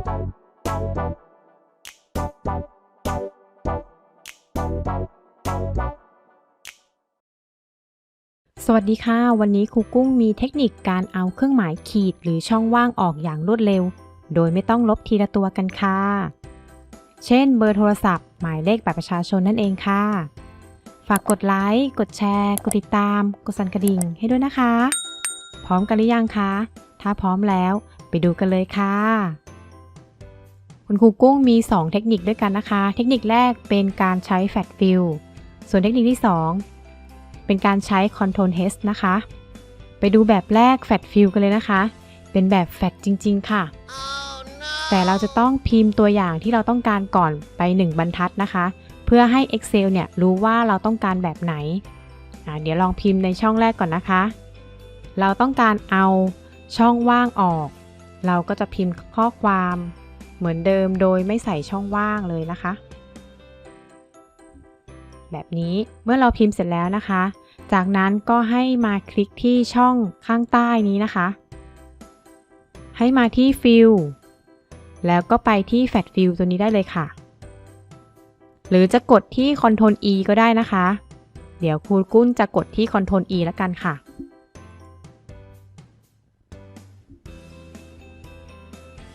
สวัสดีค่ะ วันนี้ครูกุ้งมีเทคนิคการเอาเครื่องหมายขีดหรือช่องว่างออกอย่างรวดเร็ว โดยไม่ต้องลบทีละตัวกันค่ะ เช่น เบอร์โทรศัพท์ หมายเลขบัตรประชาชนนั่นเองค่ะ ฝากกดไลค์กดแชร์ กดติดตาม กดสั่นกระดิ่งให้ด้วยนะคะ พร้อมกันหรือยังคะ ถ้าพร้อมแล้ว ไปดูกันเลยค่ะ คุณครูกุ้งมี 2 เทคนิคด้วยกันนะคะ เทคนิคแรกเป็นการใช้แฟลชฟิลส่วนเทคนิคที่ 2 เป็นการใช้ Control H นะคะ ไปดูแบบแรก Fat Fill กันเลยนะคะ เป็นแบบแฟตจริง ๆ ค่ะแต่เราจะต้องพิมพ์ตัวอย่างที่เราต้องการก่อนไป 1 บรรทัดนะคะ เพื่อให้ Excel เนี่ยรู้ว่าเราต้องการแบบไหน เดี๋ยวลองพิมพ์ในช่องแรกก่อนนะคะ เราต้องการเอาช่องว่างออก เราก็จะพิมพ์ข้อความ เหมือนเดิมโดยไม่ใส่ช่องว่างเลยนะคะ แบบนี้เมื่อเราพิมพ์เสร็จแล้วนะคะ จากนั้นก็ให้มาคลิกที่ช่องข้างใต้นี้นะคะ ให้มาที่ฟิลแล้วก็ไปที่แฟ t ฟิลตัวนี้ได้เลยค่ะ หรือจะกดที่ Ctrl E ก็ได้นะคะ เดี๋ยวครูกุ้นจะกดที่ Ctrl E แล้วกันค่ะ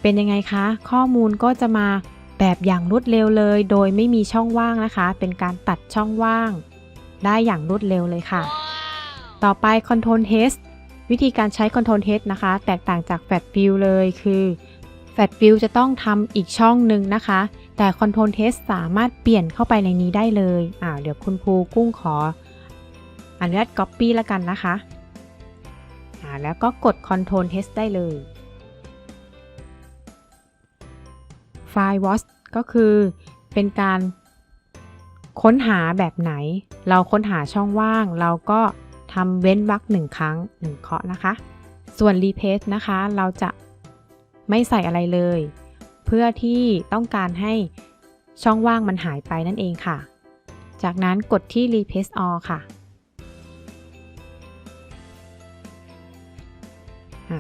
เป็นยังไงคะ ข้อมูลก็จะมาแบบอย่างรวดเร็วเลย โดยไม่มีช่องว่างนะคะ เป็นการตัดช่องว่าง ได้อย่างรวดเร็วเลยค่ะ ต่อไป Control H วิธีการใช้ Control H นะคะ แตกต่างจาก Fat Fill เลยคือ Fat Fill จะต้องทำอีกช่องหนึ่งนะคะ แต่ Control H สามารถเปลี่ยนเข้าไปในนี้ได้เลยอ่าเดี๋ยวคุณครูกุ้งขออนุญาต Copy แล้วกันนะคะอ่าแล้วก็กด Control H ได้เลย ไฟล์ watch ก็คือเป็นการค้นหาแบบไหน เราค้นหาช่องว่าง เราก็ทำเว้นวรรคหนึ่งครั้งหนึ่งเคาะนะคะ ส่วน replace นะคะ เราจะไม่ใส่อะไรเลย เพื่อที่ต้องการให้ช่องว่างมันหายไปนั่นเองค่ะ จากนั้นกดที่ replace all ค่ะ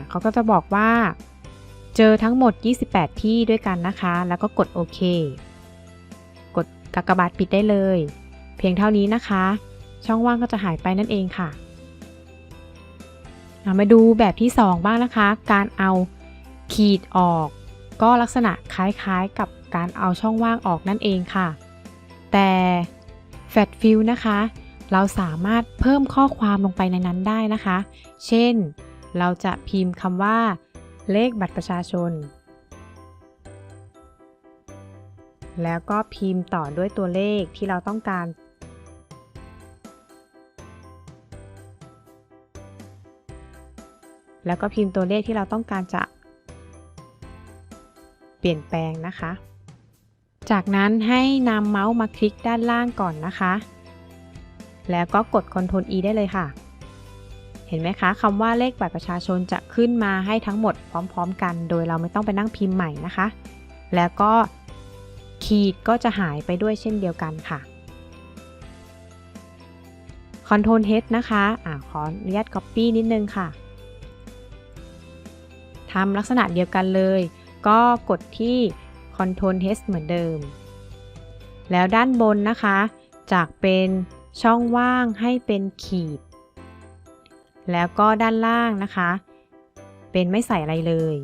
เขาก็จะบอกว่า เจอทั้งหมด 28 ที่ด้วยกันนะคะ แล้วก็กดโอเค กดกากบาทปิดได้เลย เพียงเท่านี้นะคะ ช่องว่างก็จะหายไปนั่นเองค่ะ มาดูแบบที่ 2 บ้างนะคะ การเอาขีดออก ก็ลักษณะคล้ายๆกับการเอาช่องว่างออกนั่นเองค่ะ แต่แฟ t ฟิลนะคะ เราสามารถเพิ่มข้อความลงไปในนั้นได้นะคะ เช่น เราจะพิมพ์คำว่า เลขบัตรประชาชน แล้วก็พิมพ์ต่อด้วยตัวเลขที่เราต้องการ แล้วก็พิมพ์ตัวเลขที่เราต้องการจะ เปลี่ยนแปลงนะคะ จากนั้นให้นำเมาส์มาคลิกด้านล่างก่อนนะคะ แล้วก็กด Ctrl E ได้เลยค่ะ เห็นไหมคะคำว่าเลขบัตรประชาชนจะขึ้นมาให้ทั้งหมดพร้อม ๆ กัน โดยเราไม่ต้องไปนั่งพิมพ์ใหม่นะคะ แล้วก็ขีดก็จะหายไปด้วยเช่นเดียวกันค่ะ Ctrl H นะคะอะขออนุญาต Copy นิดนึงค่ะทำลักษณะเดียวกันเลย ก็กดที่ Ctrl H เหมือนเดิม แล้วด้านบนนะคะ จากเป็นช่องว่างให้เป็นขีด แล้วก็ด้านล่างนะคะ เป็นไม่ใส่อะไรเลย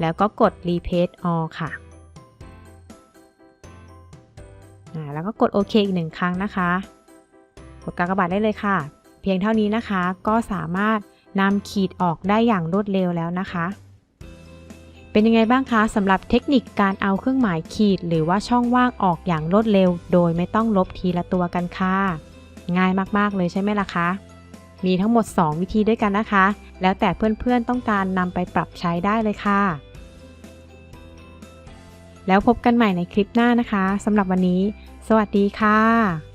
แล้วก็กด replace all ค่ะ แล้วก็กดโอเคอีกหนึ่งครั้งนะคะ กดกากบาทได้เลยค่ะ เพียงเท่านี้นะคะ ก็สามารถนำขีดออกได้อย่างรวดเร็วแล้วนะคะ เป็นยังไงบ้างคะสำหรับเทคนิคการเอาเครื่องหมายขีด หรือว่าช่องว่างออกอย่างรวดเร็ว โดยไม่ต้องลบทีละตัวกันค่ะ ง่ายมากๆเลยใช่ไหมล่ะคะ มีทั้งหมด 2 วิธีด้วยกันนะคะ แล้วแต่เพื่อนๆต้องการนำไปปรับใช้ได้เลยค่ะ แล้วพบกันใหม่ในคลิปหน้านะคะสำหรับวันนี้ สวัสดีค่ะ